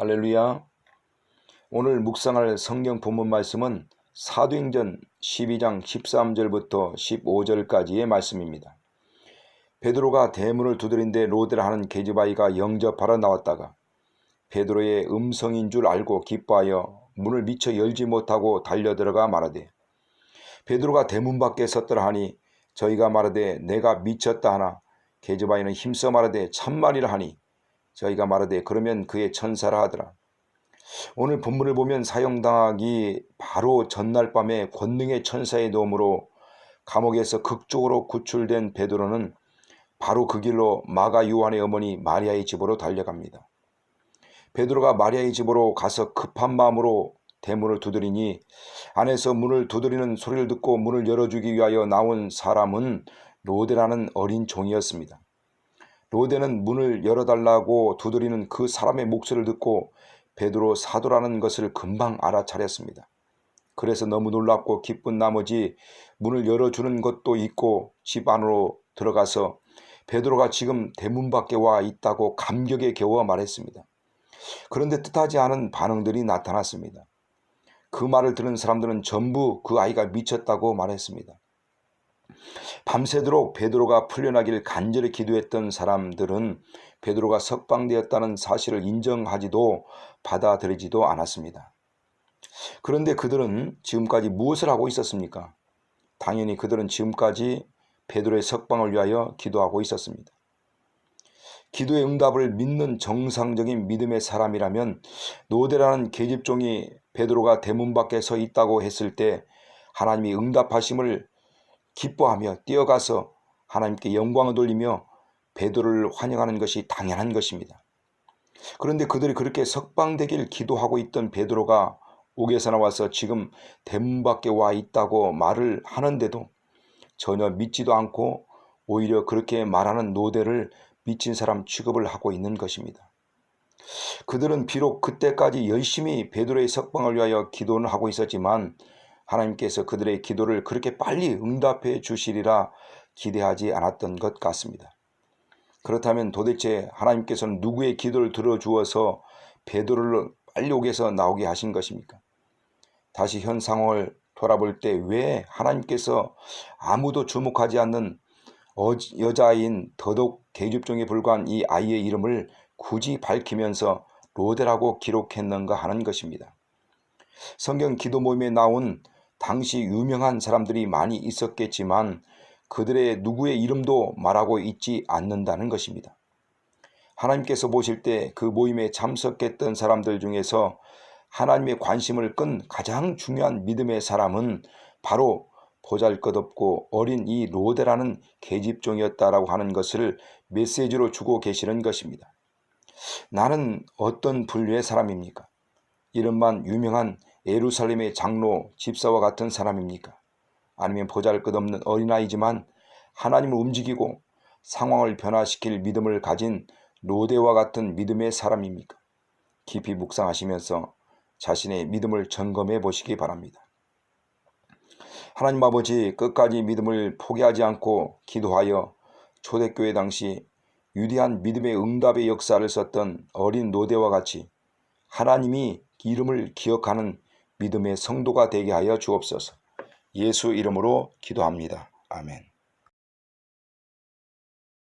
할렐루야. 오늘 묵상할 성경 본문 말씀은 사도행전 12장 13절부터 15절까지의 말씀입니다. 베드로가 대문을 두드린데 로데라 하는 계집아이가 영접하러 나왔다가 베드로의 음성인 줄 알고 기뻐하여 문을 미처 열지 못하고 달려들어가 말하되 베드로가 대문 밖에 섰더라 하니 저희가 말하되 내가 미쳤다 하나 계집아이는 힘써 말하되 참말이라 하니 저희가 말하되 그러면 그의 천사라 하더라. 오늘 본문을 보면 사형당하기 바로 전날 밤에 권능의 천사의 도움으로 감옥에서 극적으로 구출된 베드로는 바로 그 길로 마가 요한의 어머니 마리아의 집으로 달려갑니다. 베드로가 마리아의 집으로 가서 급한 마음으로 대문을 두드리니 안에서 문을 두드리는 소리를 듣고 문을 열어주기 위하여 나온 사람은 로데라는 어린 종이었습니다. 로데는 문을 열어달라고 두드리는 그 사람의 목소리를 듣고 베드로 사도라는 것을 금방 알아차렸습니다. 그래서 너무 놀랍고 기쁜 나머지 문을 열어주는 것도 있고 집 안으로 들어가서 베드로가 지금 대문 밖에 와 있다고 감격에 겨워 말했습니다. 그런데 뜻하지 않은 반응들이 나타났습니다. 그 말을 들은 사람들은 전부 그 아이가 미쳤다고 말했습니다. 밤새도록 베드로가 풀려나길 간절히 기도했던 사람들은 베드로가 석방되었다는 사실을 인정하지도 받아들이지도 않았습니다. 그런데 그들은 지금까지 무엇을 하고 있었습니까? 당연히 그들은 지금까지 베드로의 석방을 위하여 기도하고 있었습니다. 기도의 응답을 믿는 정상적인 믿음의 사람이라면 노대라는 계집종이 베드로가 대문 밖에 서 있다고 했을 때 하나님이 응답하심을 기뻐하며 뛰어가서 하나님께 영광을 돌리며 베드로를 환영하는 것이 당연한 것입니다. 그런데 그들이 그렇게 석방되길 기도하고 있던 베드로가 옥에서 나와서 지금 대문 밖에 와 있다고 말을 하는데도 전혀 믿지도 않고 오히려 그렇게 말하는 노대를 미친 사람 취급을 하고 있는 것입니다. 그들은 비록 그때까지 열심히 베드로의 석방을 위하여 기도는 하고 있었지만 하나님께서 그들의 기도를 그렇게 빨리 응답해 주시리라 기대하지 않았던 것 같습니다. 그렇다면 도대체 하나님께서는 누구의 기도를 들어주어서 베드로를 빨리 옥에서 나오게 하신 것입니까? 다시 현 상황을 돌아볼 때 왜 하나님께서 아무도 주목하지 않는 여자아이인 더덕 계집종에 불과한 이 아이의 이름을 굳이 밝히면서 로데라고 기록했는가 하는 것입니다. 성경 기도 모임에 나온 당시 유명한 사람들이 많이 있었겠지만 그들의 누구의 이름도 말하고 있지 않는다는 것입니다. 하나님께서 보실 때 그 모임에 참석했던 사람들 중에서 하나님의 관심을 끈 가장 중요한 믿음의 사람은 바로 보잘 것 없고 어린 이 로데라는 계집종이었다라고 하는 것을 메시지로 주고 계시는 것입니다. 나는 어떤 분류의 사람입니까? 이름만 유명한 예루살렘의 장로, 집사와 같은 사람입니까? 아니면 보잘 것 없는 어린아이지만 하나님을 움직이고 상황을 변화시킬 믿음을 가진 로데와 같은 믿음의 사람입니까? 깊이 묵상하시면서 자신의 믿음을 점검해 보시기 바랍니다. 하나님 아버지 끝까지 믿음을 포기하지 않고 기도하여 초대교회 당시 위대한 믿음의 응답의 역사를 썼던 어린 노대와 같이 하나님이 이름을 기억하는 믿음의 성도가 되게 하여 주옵소서. 예수 이름으로 기도합니다. 아멘.